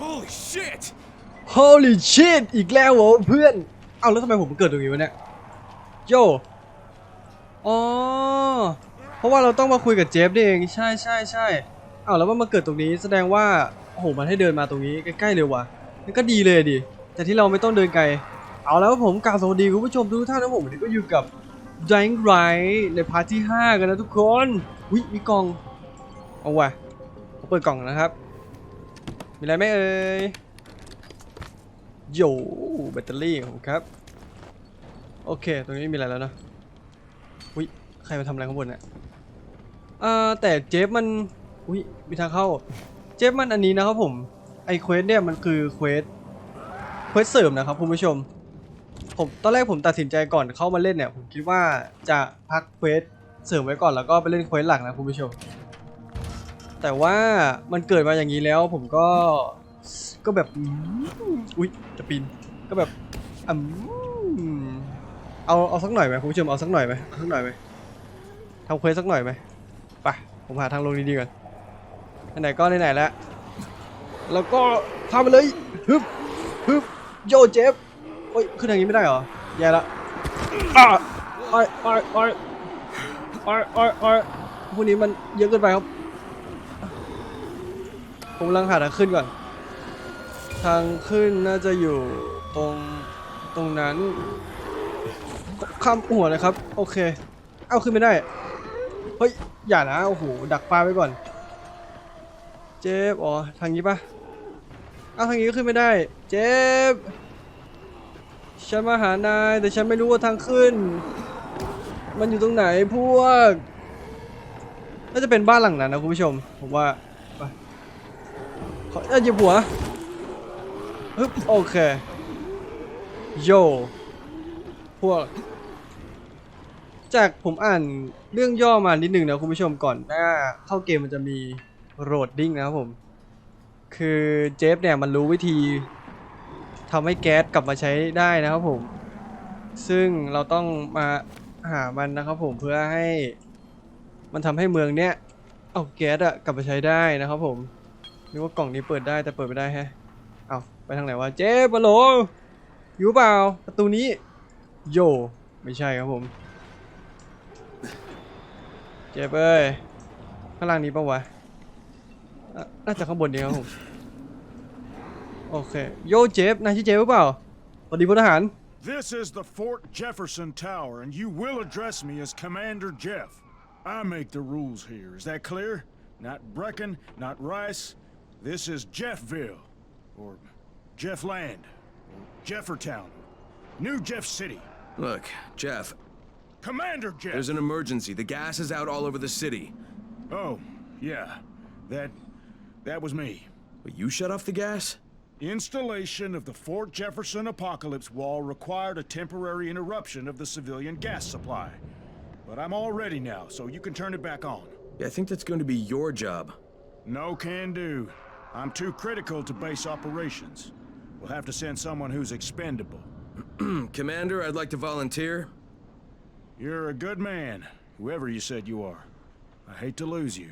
Holy shit! Holy shit อีกแล้วเหรอเพื่อน เอาแล้วทำไมผมเกิดตรงนี้วะเนี่ยโยอ๋อ เพราะว่าเราต้องมาคุยกับเจฟนี่เอง ใช่ใช่ใช่เอ้าแล้วมันมาเกิดตรงนี้แสดงว่า โอ้โห มันให้เดินมาตรงนี้ใกล้ๆเลยว่ะนั่นก็ดีเลยดิ แต่ที่เราไม่ต้องเดินไกล เอาแล้วผมกล่าวสวัสดีคุณผู้ชมทุกท่านนะผมวันนี้ก็อยู่กับ Dying r i ในพาร์ทที่ 5 กันนะทุกคนวิมีกล่อง เอาว่ะเปิดกล่องนะครับ มีอะไรไหมเอ่ยโยแบตเตอรี่ของผมครับ โอเค ตรงนี้ไม่มีอะไรแล้วนะอุ้ยใครมาทำอะไรข้างบนเนี่ยอ่าแต่เจฟมันอุ้ยมีทางเข้า เจฟมันอันนี้นะครับผมไอเควสเนี่ยมันคือเควสเควสเสริมนะครับคุณผู้ชมผมตอนแรกผมตัดสินใจก่อนเข้ามาเล่นเนี่ยผมคิดว่าจะพักเควสเสริมไว้ก่อนแล้วก็ไปเล่นเควสหลักนะคุณผู้ชม แต่ว่ามันเกิดมาอย่างนี้แล้วผมก็ก็แบบอืมอุ้ยจะปีนก็แบบอืมเอาเอาสักหน่อยไหมคุณผู้ชมเอาสักหน่อยไหมเอาสักหน่อยไหมทำเควสสักหน่อยไหมไปผมหาทางลงดีๆก่อนไหนก็ไหนๆแล้วแล้วก็ทำไปเลยฮึบฮึบโยเจฟโอ้ยขึ้นทางนี้ไม่ได้เหรอแย่ละอ้าอออ้อยอ้อยอ้อยอ้อยอ้อยพวกนี้มันเยอะเกินไปครับ ผมกำลังหาทางขึ้นก่อน ทางขึ้นน่าจะอยู่ตรงตรงนั้น ข้ามหัวเลยครับ โอเค เอาขึ้นไม่ได้ เฮ้ย อย่านะ โอ้โห ดักปลาไว้ก่อน เจ็บ อ๋อ ทางนี้ปะเอาทางนี้ก็ขึ้นไม่ได้ เจ็บ ฉันมาหานาย แต่ฉันไม่รู้ว่าทางขึ้น มันอยู่ตรงไหนพวก น่าจะเป็นบ้านหลังนั้นนะคุณผู้ชม ผมว่า ขอเอ้ยหยิบหัวฮึบโอเค โย พวก จากผมอ่านเรื่องย่อมานิดหนึ่งนะคุณผู้ชมก่อนหน้าเข้าเกมมันจะมีโรดดิ้งนะครับผม คือเจฟเนี่ยมันรู้วิธีทำให้แก๊สกลับมาใช้ได้นะครับผม ซึ่งเราต้องมาหามันนะครับผมเพื่อให้ มันทำให้เมืองเนี้ยเอาแก๊สอะกลับมาใช้ได้นะครับผม นึกว่ากล่องนี้เปิดได้แต่เปิดไม่ได้แฮะ เอาไปทางไหนวะเจ๊บอลโหลอยู่เปล่าประตูนี้ โย ไม่ใช่ครับผม เจ๊เอ้ยข้างล่างนี้ปะวะอะน่าจะข้างบนนี้ครับผม โอเค โยเจฟนายชื่อเจฟหรือเปล่าสวัสดีพลทหาร This is the Fort Jefferson Tower, and you will address me as Commander Jeff. I make the rules here. Is that clear? Not Brecken, not Rice. This is Jeffville, or Jeffland, or Jeffertown, New Jeff City. Look, Jeff, Commander Jeff. there's an emergency. The gas is out all over the city. Oh, yeah, that that was me. But you shut off the gas? Installation of the Fort Jefferson Apocalypse Wall required a temporary interruption of the civilian gas supply. But I'm all ready now, so you can turn it back on. Yeah, I think that's going to be your job. No can do. I'm too critical to base operations. We'll have to send someone who's expendable. Commander, I'd like to volunteer. You're a good man, whoever you said you are. I hate to lose you.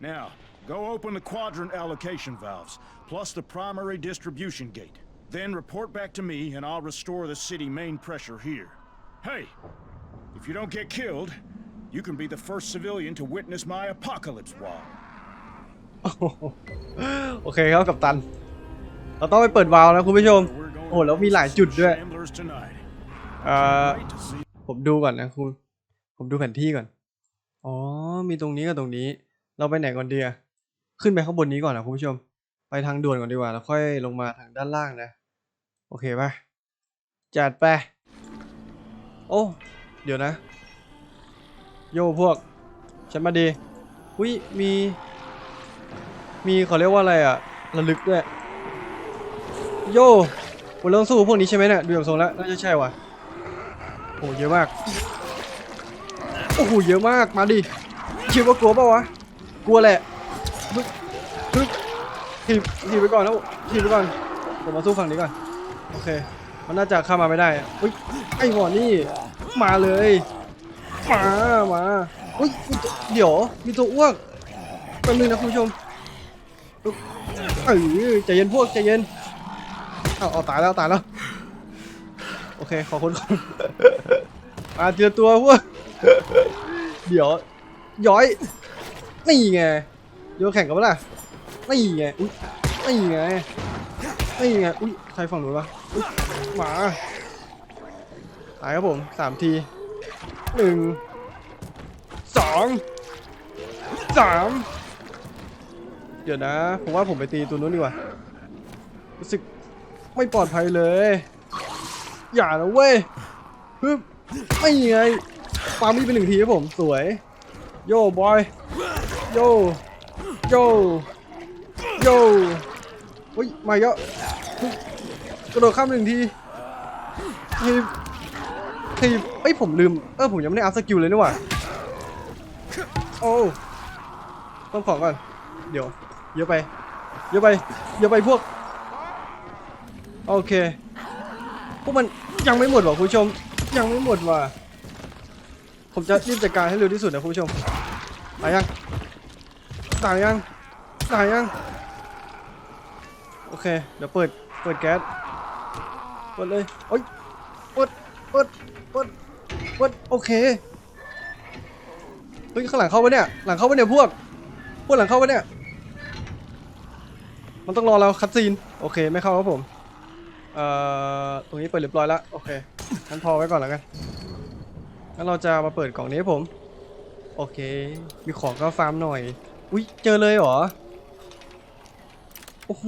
Now, go open the quadrant allocation valves, plus the primary distribution gate. Then report back to me, and I'll restore the city main pressure here. Hey, if you don't get killed, you can be the first civilian to witness my apocalypse wall. โอเคครับกับตัน เราต้องไปเปิดวาล์วนะคุณผู้ชม โอ้แล้วมีหลายจุดด้วยเอ่อผมดูก่อนนะคุณ ผมดูแผนที่ก่อน อ๋อ มีตรงนี้กับตรงนี้ เราไปไหนก่อนดีอะขึ้นไปข้างบนนี้ก่อนนะคุณผู้ชม ไปทางด่วนก่อนดีกว่า แล้วค่อยลงมาทางด้านล่างนะ โอเคปะจัดไป โอ้ เดี๋ยวนะ โยพวก ฉันมาดี อุ้ย มี มีเขาเรียกว่าอะไรอะระลึกด้วย โยผมเริ่มสู้พวกนี้ใช่ไหมเนี่ยดูอย่างทรงแล้วน่าจะใช่ว่ะโอ้โหเยอะมาก โอ้โหเยอะมากมาดิคิดว่ากลัวเปล่าวะกลัวแหละฮึบฮึบทีทีไปก่อนนะทีไปก่อนผมมาสู้ฝั่งนี้ก่อนโอเค มันน่าจะเข้ามาไม่ได้อะอุ้ยไอ้หมอนี่มาเลยมามาอุ้ยเดี๋ยวมีตัวอ้วกแป๊บนึงนะคุณผู้ชม เออใจเย็นพวกใจเย็นเอาเอาตายแล้วตายแล้วโอเคขอคนก่อนมาเจอตัวพวกเดี๋ยวย้อย นี่ไงโยแข่งกันปะล่ะนี่ไงอุ้ยนี่ไงนี่ไงอุ้ยใครฝั่งหนูวะหมาตายครับผมสามทีหนึ่งสองสาม เดี๋ยวนะ ผมว่าผมไปตีตัวนู้นดีกว่า รู้สึกไม่ปลอดภัยเลย อย่านะเว้ยฮึบไม่ยังไงปามีดเป็นหนึ่งทีครับผม สวย โย่บอย โย่ โย่ โย่เฮ้ย มาเยอะกระโดดข้ามหนึ่งทีทีทีเอ้ย ผมลืม เออ ผมยังไม่ได้อัพสกิลเลยนี่หว่า โอ้ต้องขอก่อน เดี๋ยว เยอะไป เยอะไป เยอะไปพวก โอเค พวกมันยังไม่หมดว่ะคุณผู้ชม ยังไม่หมดว่ะ ผมจะรีบจัดการให้เร็วที่สุดนะคุณผู้ชม ตายยัง ตายยัง ตายยัง โอเค เดี๋ยวเปิด เปิดแก๊ส เปิดเลยโอ้ยเปิด เปิด เปิด เปิด โอเค เฮ้ยข้างหลังเข้าปะเนี่ย หลังเข้าปะเนี่ยพวก พวกหลังเข้าปะเนี่ย มันต้องรอเราคัดซีน โอเค ไม่เข้าครับผม เอ่อ ตรงนี้เปิดเรียบร้อยแล้ว โอเค งั้นพอไว้ก่อนแล้วกัน งั้นเราจะมาเปิดกล่องนี้ผม โอเค มีของก็ฟาร์มหน่อย อุ้ย เจอเลยเหรอ โอ้โห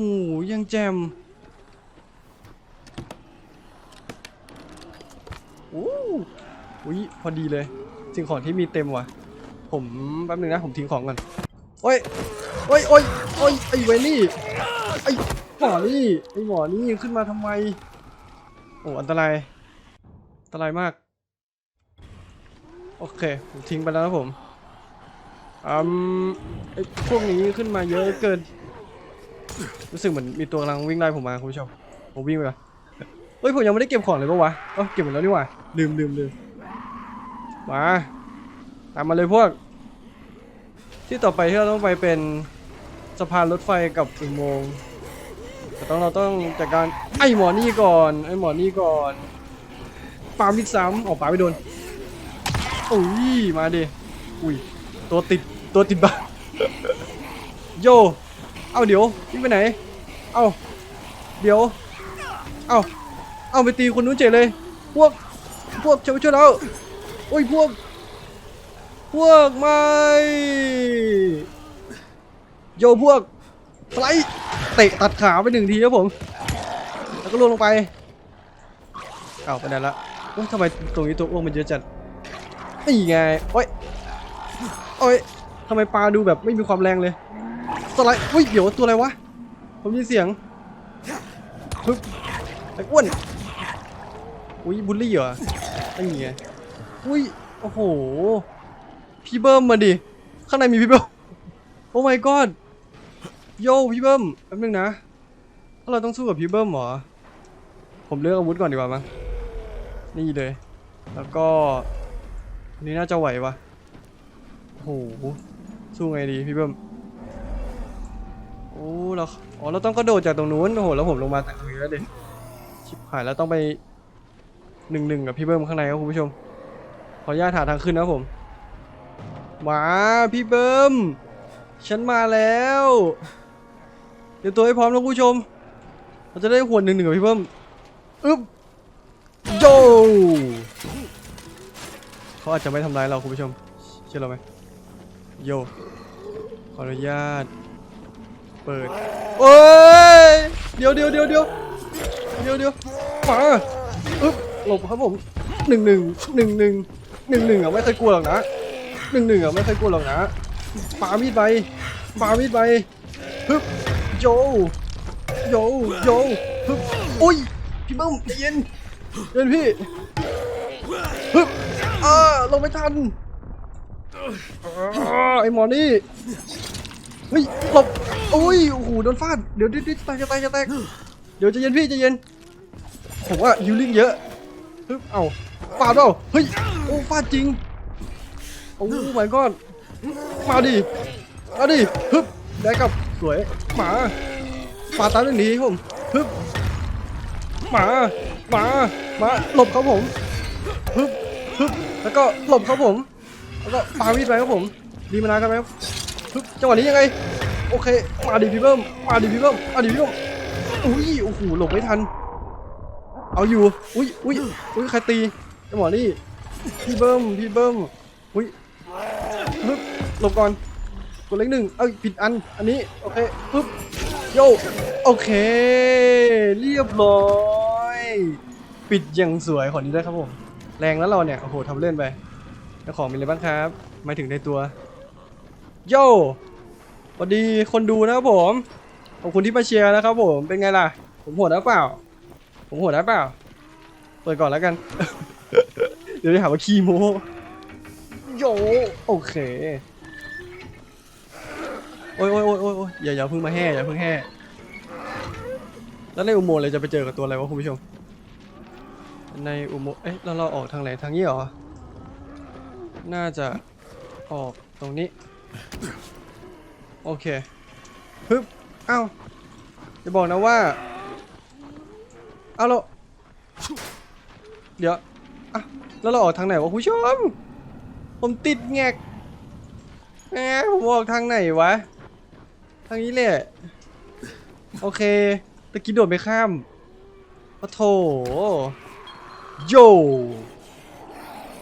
ยังแจมอู้อุ้ย พอดีเลยสิ่งของที่มีเต็มว่ะ ผมแป๊บนึงนะ ผมทิ้งของก่อน โอ้ย โอ้ยโอ้ยโอ้ยไอ้เวนี่ไอ้หมอนี่ไอ้หมอนี่ยิงขึ้นมาทำไมโอ้อันตรายอันตรายมาก โอเคผมทิ้งไปแล้วนะผมอืมไอ้พวกนี้ขึ้นมาเยอะเกิน รู้สึกเหมือนมีตัวกำลังวิ่งไล่ผมมาคุณผู้ชมผมวิ่งไปก่อนเฮ้ยผมยังไม่ได้เก็บของเลยปะวะเอ้าเก็บหมดแล้วนี่หว่าลืมลืมลืมมาตามมาเลยพวก ที่ต่อไปที่เราต้องไปเป็น สะพานรถไฟกับอุโมงค์แต่ต้องเราต้องจัดการไอ้หมอนี่ก่อนไอ้หมอนี่ก่อนปามิดซ้ำออกปาไม่โดนอุ้ยมาดิอุ้ยตัวติดตัวติดบ้าโยเอาเดี๋ยววิ่งไปไหนเอาเดี๋ยวเอาเอาไปตีคนนู้นเจ๋เลย พวกพวกช่วยช่วยเราโอ้ยพวก พวกไม่ โยพวกสไลด์เตะตัดขาไปหนึ่งทีครับผม แล้วก็ลงลงไปเอาไปไหนละโอ้ยทำไมตรงนี้ตัวอ้วกมันเยอะจัดนี่ไงโอ้ยโอ้ยทำไมปลาดูแบบไม่มีความแรงเลยสไลด์อุ้ยเดี๋ยวตัวอะไรวะผมยินเสียงปึ๊บไอ้อ้วนอุ้ยบุลลี่เหรอไอ้เงี้ยอุ้ยโอ้โหพี่เบิ้มมาดิข้างในมีพี่เบิ้มโอ้ my god โยพี่เบิ้มแป๊บนึงนะถ้าเราต้องสู้กับพี่เบิ้มเหรอ ผมเลือกอาวุธก่อนดีกว่ามั้งนี่เลย แล้วก็นี่น่าจะไหววะโอ้โหสู้ไงดีพี่เบิ้มโอ้เราอ๋อเราต้องกระโดดจากตรงนู้นโอ้โหแล้วผมลงมาจากตรงนี้แล้วดิชิบหายแล้วต้องไปหนึ่งหนึ่งกับพี่เบิ้มข้างในครับคุณผู้ชม ขออนุญาตหาทางขึ้นนะผมมาพี่เบิ้มฉันมาแล้ว เดี๋ยวตัวให้พร้อมนะคุณผู้ชม เราจะได้หวนหนึ่งหนึ่งกับพี่เบิ้มอึ๊บโยเขาอาจจะไม่ทำร้ายเราคุณผู้ชม เชื่อเราไหมโยขออนุญาต เปิดโอ้ยเดี๋ยวเดี๋ยวเดี๋ยวเดี๋ยวเดี๋ยวเดี๋ยวมาอึ๊บหลบครับผมหนึ่งหนึ่งหนึ่งหนึ่งหนึ่งหนึ่งอะไม่เคยกลัวหรอกนะหนึ่งหนึ่งอะไม่เคยกลัวหรอกนะปามีดไปปามีดไปฮึบ โยโยโยฮึบอุ้ยพี่เบิ้มใจเย็นเย็นพี่ฮึบอ่าลงไม่ทันอไอ้หมอนี่เฮ้ยหลบอุ้ยโอ้โหโดนฟาดเดี๋ยวดี๋ยวเดี๋ยจะตกจะแตกจะแตกเดี๋ยวใจเย็นพี่ใจเย็นผมว่าฮิลลิ่งเยอะฮึบเอ้าฟาดเปล่าเฮ้ยโอ้ฟาดจริงโอ้ my god มาดิมาดิฮึบได้กับ สวยหมาปาตามหนีผมฮึบหมาหมาหมาหลบครับผมฮึบฮึบแล้วก็หลบครับผม แล้วก็ปาวีดไปครับผมดีมานานกันไหมครับฮึบจังหวะนี้ยังไง โอเค มาดิพี่เบิ้มมาดิพี่เบิ้มมาดิพี่เบิ้มอุ้ยโอ้โหหลบไม่ทัน เอาอยู่อุ้ยอุ้ยอุ้ยใครตีจังหวะนี้พี่เบิ้มพี่เบิ้มอุ้ยปึ๊บหลบก่อน กดเล็กหนึ่งเอ้ยผิดอัน อันนี้ โอเค ปึ๊บ โย โอเค เรียบร้อย ปิดอย่างสวยขอนี้ด้วยครับผม แรงแล้วเราเนี่ย โอ้โหทำเล่นไปแล้วของมีอะไรบ้างครับ มาถึงในตัว โยสวัสดีคนดูนะครับผม ขอบคุณที่มาเชียร์นะครับผม เป็นไงล่ะ ผมโหดนะเปล่า ผมโหดนะเปล่า เปิดก่อนแล้วกัน เดี๋ยวจะหาว่าขี้โม้โย โอเค โอ้ยโอ้ยโอ้ยโอ้ยโอ้ยอย่าอย่าเพิ่งมาแห่อย่าเพิ่งแห่แล้วในอุโมงค์เลยจะไปเจอกับตัวอะไรวะคุณผู้ชม ในอุโมงค์เอ๊ะแล้วเราออกทางไหนทางนี้เหรอ น่าจะออกตรงนี้ โอเคฮึบเอ้าจะบอกนะว่าเอาเราเดี๋ยวอะแล้วเราออกทางไหนวะคุณผู้ชม ผมติดแงกแหมผมออกทางไหนวะ ทางนี้แหละ โอเค ตะกี้โดดไปข้ามโอ้โถโย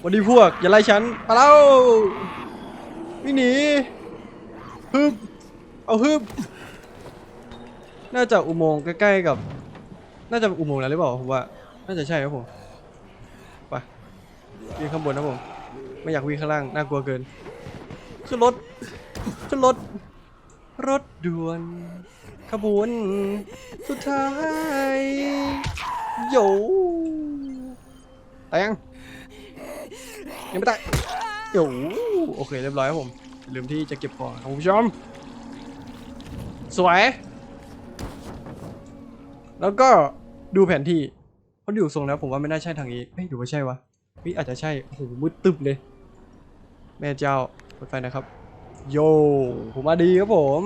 วันดีพวก อย่าไล่ฉัน มาแล้ววิ่งหนีฮึบ เอาฮึบ น่าจะอุโมงค์ใกล้ๆกับ น่าจะอุโมงค์แล้วหรือเปล่าผมว่า น่าจะใช่ครับผม ไปวิ่งข้างบนนะผม ไม่อยากวิ่งข้างล่าง น่ากลัวเกิน ขึ้นรถ ขึ้นรถ รถด่วน ขบวน สุดท้ายโยตายยังยังไม่ตายโยโอเคเรียบร้อยครับผมลืมที่จะเก็บของครับคุณผู้ชมสวย แล้วก็ดูแผนที่เพราะดูทรงแล้วผมว่าไม่น่าใช่ทางนี้เอ้ยหรือว่าใช่วะเฮ้ยอาจจะใช่โอ้โหมืดตึบเลย แม่เจ้าเปิดไฟนะครับ โย ผมมาดีครับผม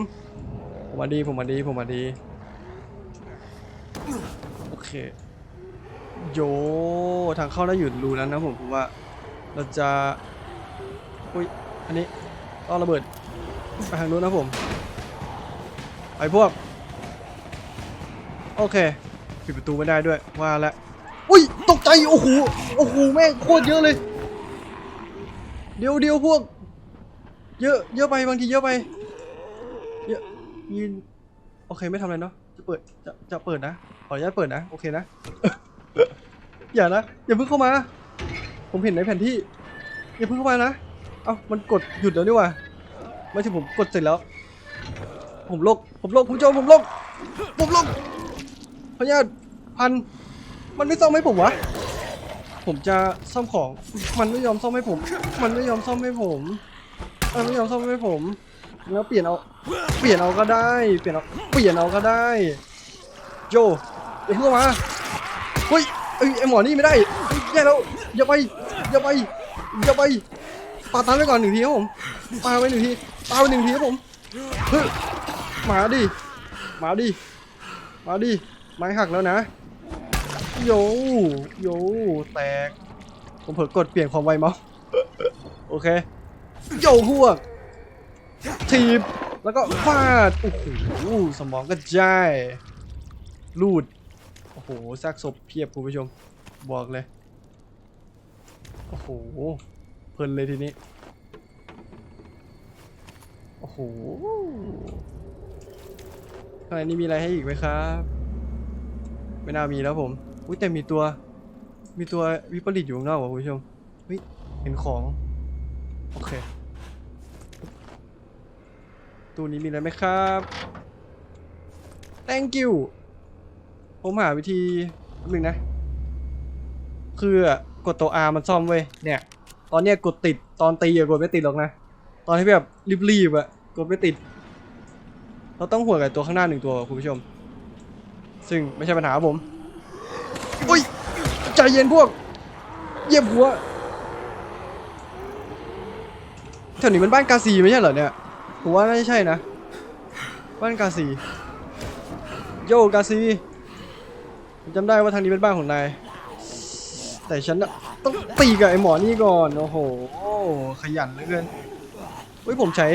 ผมมาดี ผมมาดี ผมมาดี โอเค โย ทางเข้าได้อยู่รูนั้นนะผมผมว่า เราจะ อุ้ย อันนี้ต้องระเบิด ไปทางนู้นนะผม ไปพวก โอเค ปิดประตูไม่ได้ด้วย ว่าแล้วอุ้ย ตกใจ โอ้โห โอ้โห แม่งโคตรเยอะเลย เดี๋ยวเดี๋ยวพวก เยอะเยอะไปบางทีเยอะไป เยอะยืนโอเคไม่ทำอะไรเนาะจะเปิดจะจะเปิดนะขออนุญาตเปิดนะโอเคนะ อย่านะอย่าเพิ่งเข้ามา ผมเห็นในแผนที่อย่าเพิ่งเข้ามานะเอ้ามันกดหยุดแล้วนี่ว่าไม่ใช่ผมกดเสร็จแล้ว ผมลกผมลกผู้ชมผมลกผมลกพยาธิพันมันไม่ซ่อมให้ผมวะผมจะซ่อมของ มันไม่ยอมซ่อมให้ผม มันไม่ยอมซ่อมให้ผม มันไม่ยอมซ่อมให้ผม แล้วเปลี่ยนเอา เปลี่ยนเอาก็ได้ เปลี่ยนเอา เปลี่ยนเอาก็ได้ โจอย่าเพิ่งเข้ามา เฮ้ยเอ้ยไอหมอนี่ไม่ได้แย่แล้ว อย่าไป อย่าไป อย่าไปปาตันไปก่อนหนึ่งทีครับผมปาไปหนึ่งทีปาไปหนึ่งทีครับผม เฮ้ย มาดิ มาดิ มาดิ ไม้หักแล้วนะ โย โย แตก ผมเผลอกดเปลี่ยนความไวเมาส์โอเค โยพวกทีบแล้วก็ฟาด โอ้โห สมองกระจายลูด โอ้โหซากศพเพียบคุณผู้ชม บอกเลย โอ้โห เพลินเลยทีนี้ โอ้โหข้างในนี้มีอะไรให้อีกไหมครับ ไม่น่ามีแล้วผม อุ้ยแต่มีตัว มีตัววิปริตอยู่ข้างนอกว่ะคุณผู้ชม เฮ้ย เห็นของ โอเค ตู้นี้มีอะไรไหมครับ thank you ผมหาวิธีแป๊บนึงนะ คือกดตัว R มันซ่อมเว้ย เนี่ย ตอนเนี้ยกดติด ตอนตีอะกดไม่ติดหรอกนะ ตอนที่แบบรีบๆอะกดไม่ติด เราต้องหัวกับตัวข้างหน้าหนึ่งตัวคุณผู้ชม ซึ่งไม่ใช่ปัญหาผม อุ้ย ใจเย็นพวก เยียบหัว แถวนี้มันบ้านกาซีไม่ใช่เหรอเนี่ย ผมว่าไม่ใช่นะ บ้านกาซี โยกาซีจำได้ว่าทางนี้เป็นบ้านของนาย แต่ฉันน่ะต้องตีกับไอ้หมอนี่ก่อน โอ้โห ขยันเหลือเกินเฮ้ยผมใช้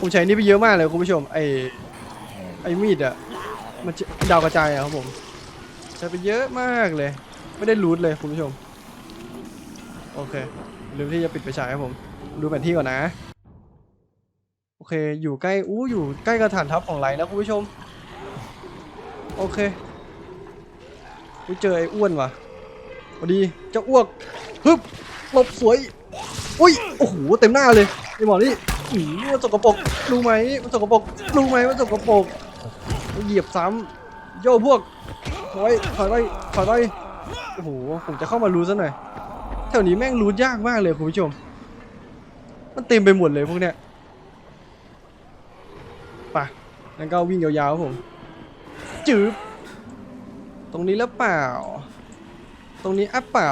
ผมใช้นี่ไปเยอะมากเลยคุณผู้ชม ไอ้ ไอ้มีดอะมันจะดาวกระจายอะครับผม ใช้ไปเยอะมากเลย ไม่ได้รูทเลยคุณผู้ชม โอเค ลืมที่จะปิดไฟฉายครับผม ดูแผนที่ก่อนนะ โอเค อยู่ใกล้ อู้ อยู่ใกล้กระฐานทัพของไรนะคุณผู้ชม โอเคอุ๊ยเจอไอ้อ้วนว่ะพอดีเจะอ้วกฮึบหลบสวย อุ้ย โอ้โห เต็มหน้าเลยไอ้หมอนี่อืมมันสกปรกรู้ไหมมันสกปรกรู้ไหมมันสกปรกเหยียบซ้ำโย่พวกถอยถอยไปถอยไปโอ้โห ผมจะเข้ามารู้ซะหน่อย แถวนี้แม่งรู้ยากมากเลยคุณผู้ชม มันเต็มไปหมดเลยพวกเนี้ยไปงั้นก็วิ่งยาวๆครับผมจืบตรงนี้แล้วเปล่า ตรงนี้อัพเปล่า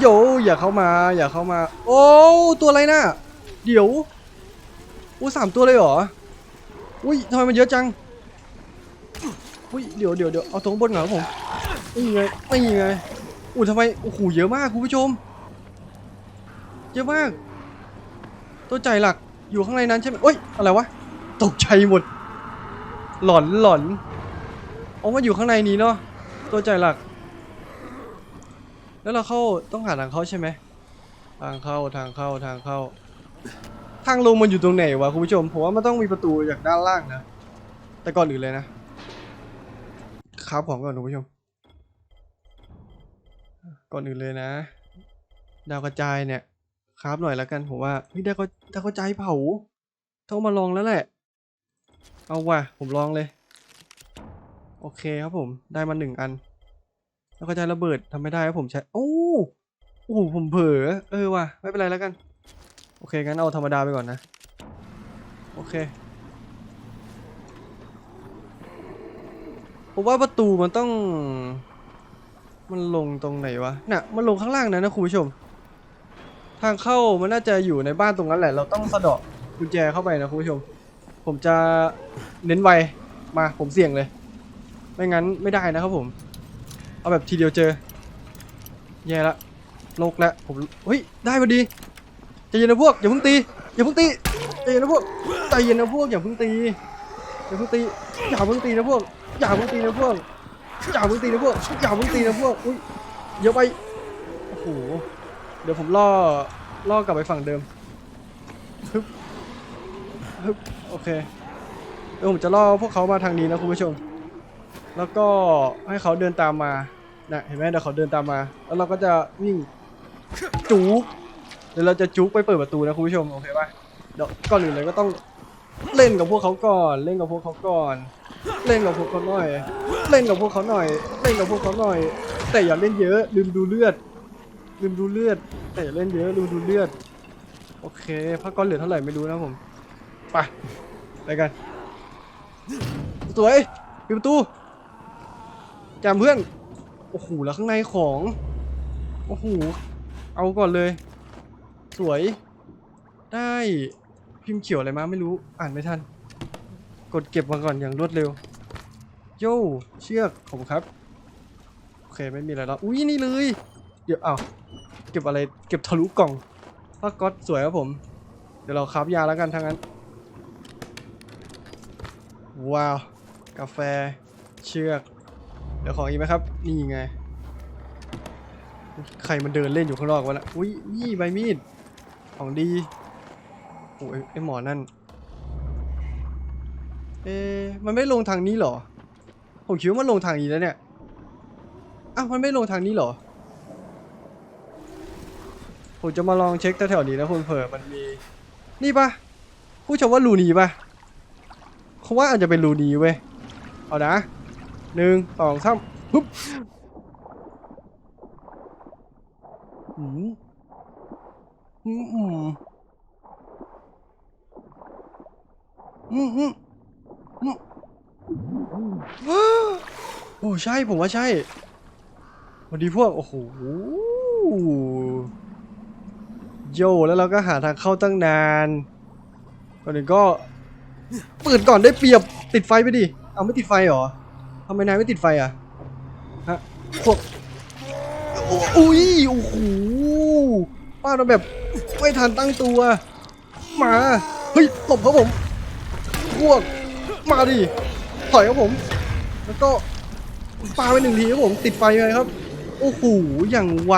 โยอย่าเข้ามา อย่าเข้ามา โอ้ตัวอะไรน่ะเดี๋ยวอู้สามตัวเลยเหรอ อุ้ยทำไมมันเยอะจัง อุ้ยเดี๋ยวเดี๋ยวเดี๋ยวเอาตรงบนก่อนครับผมนี่ไงนี่ไงอู้ทำไมโอ้โหเยอะมากคุณผู้ชม เยอะมาก ตัวใจหลักอยู่ข้างในนั้นใช่ไหมเอ้ยอะไรวะตกใจหมด หลอนหลอนเอามาอยู่ข้างในนี้เนาะตัวใจหลัก แล้วเราเข้าต้องหาทางเข้าใช่ไหมทางเข้าทางเข้าทางเข้า ทางลงมันอยู่ตรงไหนวะคุณผู้ชมผมว่ามันต้องมีประตูจากด้านล่างนะแต่ก่อนอื่นเลยนะคราบของก่อนคุณผู้ชม ก่อนอื่นเลยนะ ดาวกระจายเนี่ย คราบหน่อยแล้วกันผมว่าเฮ้ยดาวกระดาวกระจเผา ต้องมาลองแล้วแหละ เอาว่ะ ผมลองเลย โอเคครับผมได้มาหนึ่งอัน แล้วก็จะระเบิดทำไม่ได้ครับผมใช้โอ้โอ้ผมเผลอเออว่ะไม่เป็นไรแล้วกัน โอเคงั้นเอาธรรมดาไปก่อนนะ โอเคผมว่าประตูมันต้อง มันลงตรงไหนวะน่ะมันลงข้างล่างนะนะคุณผู้ชม ทางเข้ามันน่าจะอยู่ในบ้านตรงนั้นแหละ เราต้องสะเดาะกุญแจเข้าไปนะคุณผู้ชม ผมจะเน้นไวมาผมเสี่ยงเลย ไม่งั้นไม่ได้นะครับผม เอาแบบทีเดียวเจอ แย่ละโลกล้วผมเฮ้ยได้พอดีใจเย็นนะพวกอย่าเพิ่งตีอย่าเพิ่งตีใจเย็นนะพวกใจเย็นนะพวกอย่าเพิ่งตีอย่าเพิ่งตีอย่าเพิ่งตีนะพวกอย่าเพิ่งตีนะพวกอย่าเพิ่งตีนะพวกอย่าเพิ่งตีนะพวกอุ้ยเยอะไปโอ้โห เดี๋ยวผมล่อล่อกลับไปฝั่งเดิมฮึบฮึบโอเคเดี๋ยวผมจะล่อพวกเขามาทางนี้นะคุณผู้ชม แล้วก็ให้เขาเดินตามมานะเห็นไหมเดี๋ยวเขาเดินตามมา แล้วเราก็จะวิ่งจุกเดี๋ยวเราจะจุกไปเปิดประตูนะคุณผู้ชมโอเคป่ะเดี๋ยวก่อนอื่นเลยก็ต้องเล่นกับพวกเขาก่อนเล่นกับพวกเขาก่อน เล่นกับพวกเขาหน่อย เล่นกับพวกเขาหน่อย เล่นกับพวกเขาหน่อย แต่อย่าเล่นเยอะลืมดูเลือด ลืมดูเลือดแต่อย่าเล่นเยอะลืมดูเลือด โอเคพักก้อนเหลือเท่าไหร่ไม่รู้นะผม ไป ไปกัน สวยปิดประตูจำเพื่อน โอ้โห แล้วข้างในของ โอ้โห เอาก่อนเลย สวย ได้พิมพ์เขียวอะไรมาไม่รู้ อ่านไม่ทัน กดเก็บมาก่อนอย่างรวดเร็ว โย่เชือก ขอบคุณครับ โอเค ไม่มีอะไรแล้ว อุ้ยนี่เลย เดี๋ยวอ้าวเก็บอะไรเก็บทะลุกล่องผ้าก๊อตสวยครับผม เดี๋ยวเราคราบยาแล้วกันทั้งนั้น ว้าว กาแฟเชือกเดี๋ยวของอีกไหมครับ นี่ไง ใครมันเดินเล่นอยู่ข้างนอกวะนะอุ้ยนี่ใบมีด ของดีโอ้ยไอหมอนั่น เอ๊มันไม่ลงทางนี้หรอ ผมคิดว่ามันลงทางนี้แล้วเนี่ย อ้าว มันไม่ลงทางนี้หรอ ผมจะมาลองเช็คแถวๆนี้นะคุณเผื่อมันมี นี่ปะผู้ชมว่ารูนีปะเขาว่าอาจจะเป็นรูนีเว้ย เอานะหนึ่งสองสามปุ๊บอืมอืมอืมอืมอืมอืมโอ้ใช่ผมว่าใช่วัสดีพวก โอ้โห โยแล้วเราก็หาทางเข้าตั้งนานก่อนอื่นก็เปิดก่อนได้เปรียบติดไฟไปดิ เอาไม่ติดไฟเหรอทำไมนายไม่ติดไฟอะฮะพวกอุ้ยโอ้โหป้าเราแบบไม่ทันตั้งตัวมาเฮ้ยหลบครับผมพวกมาดิถอยครับผม แล้วก็ปาไปหนึ่งทีครับผมติดไฟเลยครับ โอ้โหอย่างไว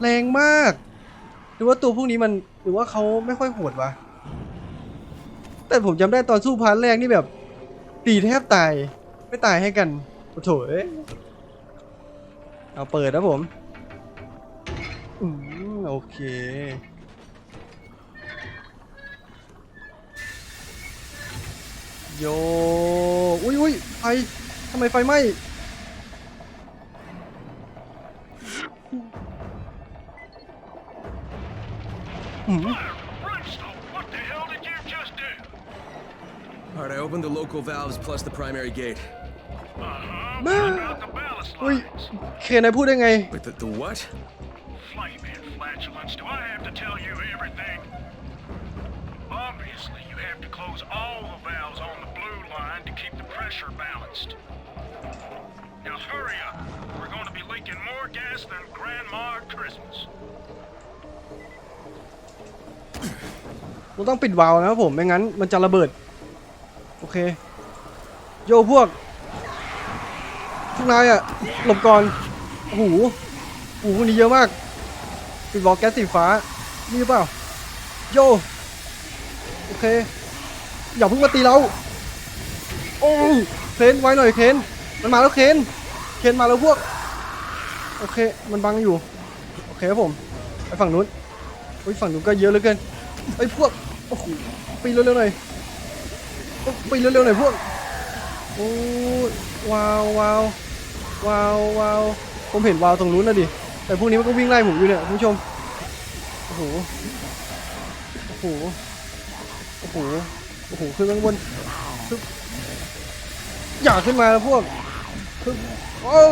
แรงมาก รือว่าตัวพวกนี้มันหรือว่าเขาไม่ค่อยโหดวะแต่ผมจำได้ตอนสู้พาร์ทแรกนี่แบบตีแทบตายไม่ตายให้กันโอ้โถเอ้ยเอาเปิดนะผมอืมโอเคโยอุ้ยอุ้ยไฟทำไมไฟไหม้ what the hell did you just do? Alright, I opened the local valves plus the primary gate. Uh-huh. Bah. What about the ballast อุ้ย lines? เคนายพูดได้ไง Wait, the, the what? Flaming flatulence, do I have to tell you everything? Obviously, you have to close all the valves on the blue line to keep the pressure balanced. Now hurry up. We're going to be leaking more gas than Grandma at Christmas. ผมต้องปิดวาล์วนะครับผมไม่งั้นมันจะระเบิด โอเค โยพวกพวกนายอะหลบก่อนโอ้โหโอ้โหพวกนี้เยอะมาก ปิดวาล์วแก๊สสีฟ้านี่หรือเปล่า โย โอเค อย่าเพิ่งมาตีเรา โอ้เคนไว้หน่อยเคนมันมาแล้วเคนเคนมาแล้วพวก โอเค มันบังอยู่ โอเคครับผม ไปฝั่งนู้นโอ้ยฝั่งนู้นก็เยอะเหลือเกินไอ้พวก โอ้โหปีนเร็วๆหน่อยปีนเร็วๆหน่อยพวกโอ้ว้าวว้าวว้าวว้าวผมเห็นว้าวตรงนู้นนะดิแต่พวกนี้มันก็วิ่งไล่ผมอยู่เนี่ยคุณผู้ชมโอ้โหโอ้โหโอ้โหโอ้โหขึ้นข้างบนอย่าขึ้นมาแล้วพวกเอา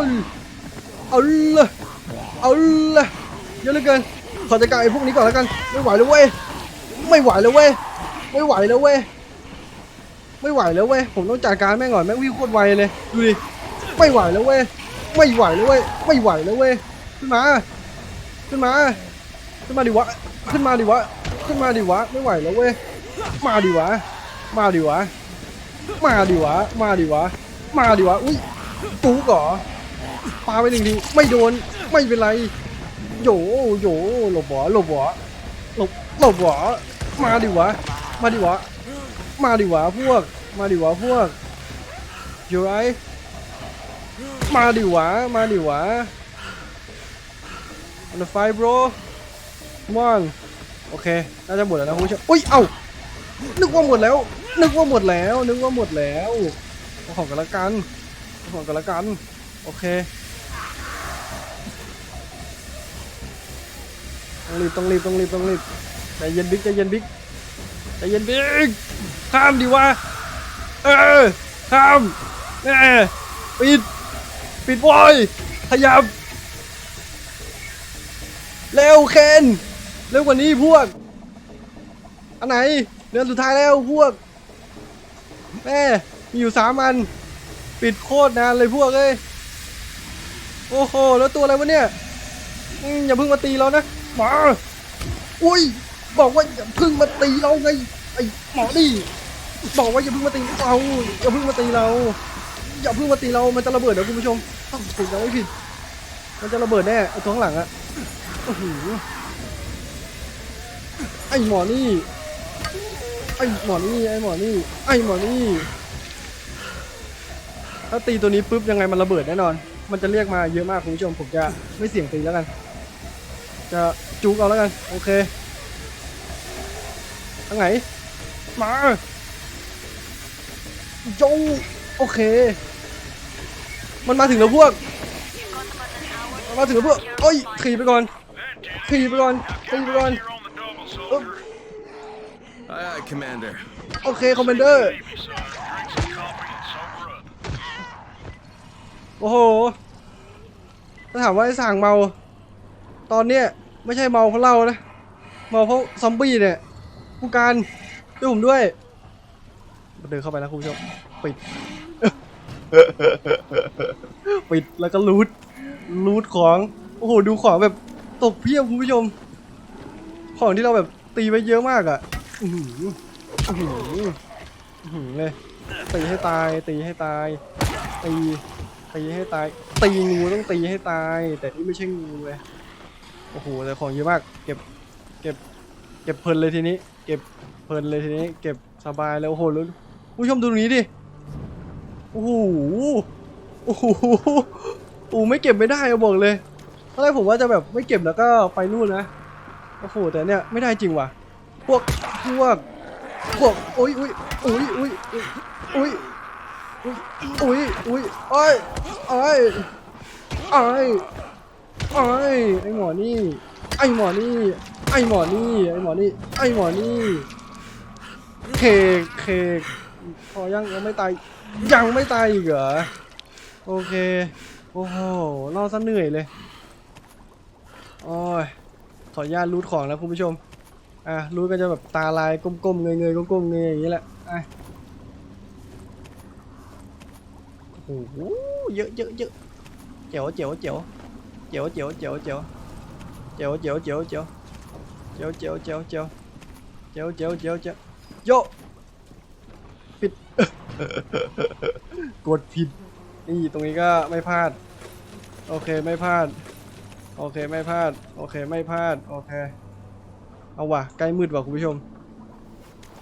เอาเลยเอาเลยเยอะเหลือเกินขอจัดการไอ้พวกนี้ก่อนแล้วกันไม่ไหวแล้วเว้ย ไม่ไหวแล้วเว้ย ไม่ไหวแล้วเว้ย ไม่ไหวแล้วเว้ย ผมต้องจัดการแม่งก่อนแม่งวิ่งโคตรไวเลย ดูดิ ไม่ไหวแล้วเว้ย ไม่ไหวแล้วเว้ย ไม่ไหวแล้วเว้ย ขึ้นมา ขึ้นมา ขึ้นมาดิวะ ขึ้นมาดิวะ ขึ้นมาดิวะ ไม่ไหวแล้วเว้ย มาดิวะ มาดิวะ มาดิวะ มาดิวะ มาดิวะ อุ้ยปุ๊กเหรอปาไปหนึ่งที ไม่โดน ไม่เป็นไรโยโยหลบหัวหลบหัวหลบหลบหัว มาดิวะ มาดิวะ มาดิวะพวก มาดิวะพวก อยู่ไรมาดิวะ มาดิวะ on the fire bro come on โอเค น่าจะหมดแล้วนะคุณผู้ชมอุ้ย เอ้า นึกว่าหมดแล้ว นึกว่าหมดแล้ว นึกว่าหมดแล้วขอกันละกันขอกันละกัน โอเคต้องรีบต้องรีบต้องรีบต้องรีบ ใจเย็นบิ๊กใจเย็นบิ๊กใจเย็นบิ๊กข้ามดิวะเออข้ามเออปิดปิดบอยขยับเร็วเคนเร็วกว่านี้พวก อันไหนเดือนสุดท้ายแล้วพวกแม่มีอยู่สามอัน ปิดโคตรนานเลยพวกเอ้ยโอ้โห แล้วตัวอะไรวะเนี่ยอย่าเพิ่งมาตีเรานะมาอุ้ย บอกว่าอย่าพึ่งมาตีเราไงไอ้หมอนี่บอกว่าอย่าพึ่งมาตีเราอย่าพึ่งมาตีเรา อย่าพึ่งมาตีเรา มันจะระเบิดนะคุณผู้ชมต้องถูกยังไม่ผิด มันจะระเบิดแน่ไอ้ตัวข้างหลังอะไอ้หมอนี่ ไอ้หมอนี่ไอ้หมอนี่ไอ้หมอนี่ถ้าตีตัวนี้ปุ๊บยังไงมันระเบิดแน่นอน มันจะเรียกมาเยอะมากคุณผู้ชมผมจะไม่เสี่ยงตีแล้วกัน จะจุกเอาแล้วกัน โอเค ทางไหน มาโจโอเค มันมาถึงแล้วพวกมันมาถึงแล้วพวกเอ้ยขี่ไปก่อน That did it. ขี่ไปก่อนขี่ไปก่อน You're on the double, soldier. Aye, aye, Commander. โอเค คอมเมนเดอร์ Navy, son. Drink some coffee and sober up. โอ้โห ถ้าถามว่าไอ้สั่งเมา ตอนเนี้ยไม่ใช่เมาเพราะเหล้านะ เมาเพราะซอมบี้เนี่ย ผู้การช่วยผมด้วยเดินเข้าไปแล้วคุณผู้ชมปิด ปิดแล้วก็รูดรูดของ โอ้โห ดูของแบบตกเพียบคุณผู้ชม ของที่เราแบบตีไปเยอะมากอะ่ะอือหืออื้อหืออื้อหือเลยตีให้ตาย ตีให้ตาย ตีตีให้ตาย ตีงูต้องตีให้ตาย แต่นี่ไม่ใช่งูเลยโอ้โหแต่ของเยอะมาก เก็บ เก็บ เก็บเพลินเลยทีนี้ เก็บเพลินเลยทีนี้ เก็บสบายเลยโอ้โหแล้วผู้ชมดูตรงนี้ดิโอ้โหโอ้โหโอ้ไม่เก็บไม่ได้อะบอกเลยตอนแรกผมว่าจะแบบไม่เก็บแล้วก็ไปนู่นนะโอ้โหแต่เนี่ยไม่ได้จริงว่ะ พวกพวกพวกโอ้ยโอ้ยโอ้ยโอ้ยโอ้ยโอ้ยโอ้ยโอ้ยอ้ยอ้อยอ้ย ไอ้ไอหมอนี่ ไอหมอนี่ ไอหมอนี่ ไอหมอนี่ ไอหมอนี่ เคกเคกพอยังยังไม่ตาย ยังไม่ตายอีกเหรอ โอเค โอ้โหรอดซะเหนื่อยเลย โอ้ย ขออนุญาตรูดของแล้วคุณผู้ชม อะรูดก็จะแบบตาลายก้มๆเงยๆก้มๆเงยอย่างนี้แหละ อะโอ้โหเยอะเยอะเยอะเจ๋วเจ๋วเจ๋ว เจ๋วเจ๋วเจ๋วเจ๋วเจ๋วเจ๋วเจ๋วเจ๋วเจ๋วเจ๋วเจ๋วเจ๋วเจ๋วเจ๋วเจ๋วเจ๋วโยผิดกดผิดนี่ตรงนี้ก็ไม่พลาด โอเคไม่พลาด โอเคไม่พลาด โอเคไม่พลาด โอเค เอาว่ะใกล้มืดว่ะคุณผู้ชม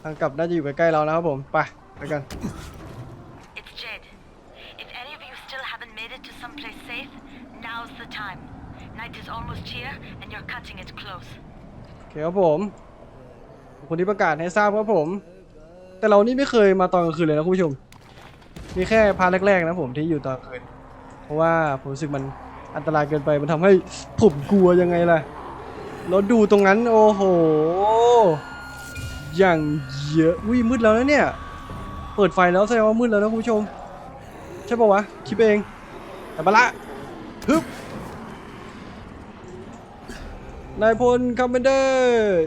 ทางกลับน่าจะอยู่ใกล้ๆเรานะครับผม ไปไปกัน cutting it close. โอเคครับผมคนที่ประกาศให้ทราบครับผม แต่เรานี่ไม่เคยมาตอนกลางคืนเลยนะคุณผู้ชม มีแค่พาร์ทแรกๆนะผมที่อยู่ตอนกลางคืน เพราะว่าผมรู้สึกมันอันตรายเกินไป มันทำให้ผมกลัวยังไงล่ะ แล้วดูตรงนั้นโอ้โห อย่างเยอะวิมืดแล้วนะเนี่ย เปิดไฟแล้วแสดงว่ามืดแล้วนะคุณผู้ชม ใช่ปะวะคิดไปเองแต่บาละฮึบ นายพลคอมเมนเดอร์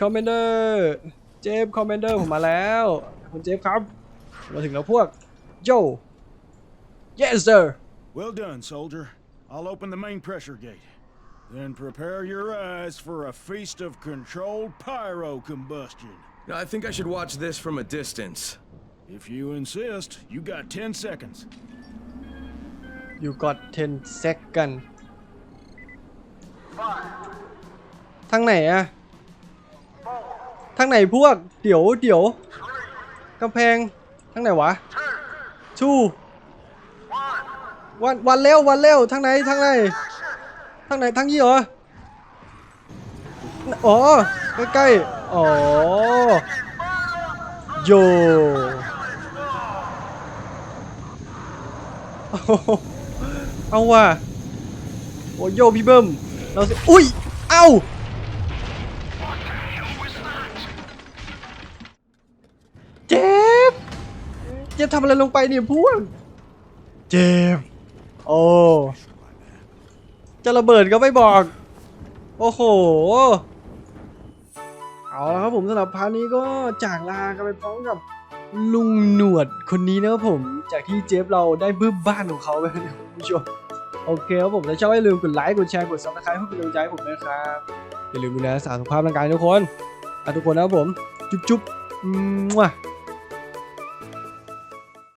คอมเมนเดอร์เจฟคอมเมนเดอร์ผมมาแล้วคุณเจฟครับ มาถึงแล้วพวกโย yes sir Well done, soldier. I'll open the main pressure gate. Then prepare your eyes for a feast of controlled pyro combustion. I think I should watch this from a distance. If you insist, you got 10 seconds. you got 10 second ทางไหนอะทางไหนพวก เดี๋ยวเดี๋ยวกำแพงทางไหนวะ ชูวันวันเร็ววันเร็วทางไหนทางไหนทางไหนทางนี้เหรออ๋อใกล้ๆอ๋อโยโอ้โหเอาว่ะโอ้โยพี่เบิ้ม เราสิอุ้ย เอ้า เจ็บ เจ็บทำอะไรลงไปเนี่ยพวกเจ็บ โอ้ จะระเบิดก็ไม่บอก โอ้โห เอาละครับผมสำหรับพาร์ทนี้ก็จากลากันไปพร้อมกับลุงหนวดคนนี้นะครับผม จากที่เจฟเราได้บึ้มบ้านของเขาไปนะคุณผู้ชม โอเคครับผมถ้าชอบให้ลืมกดไลค์กดแชร์กดซับสไครต์เพื่อเป็นกำลังใจให้ผมนะครับอย่าลืมดูแลสุขภาพร่างกายทุกคนอะทุกคนนะครับผม จุ๊บจุ๊บมั่ว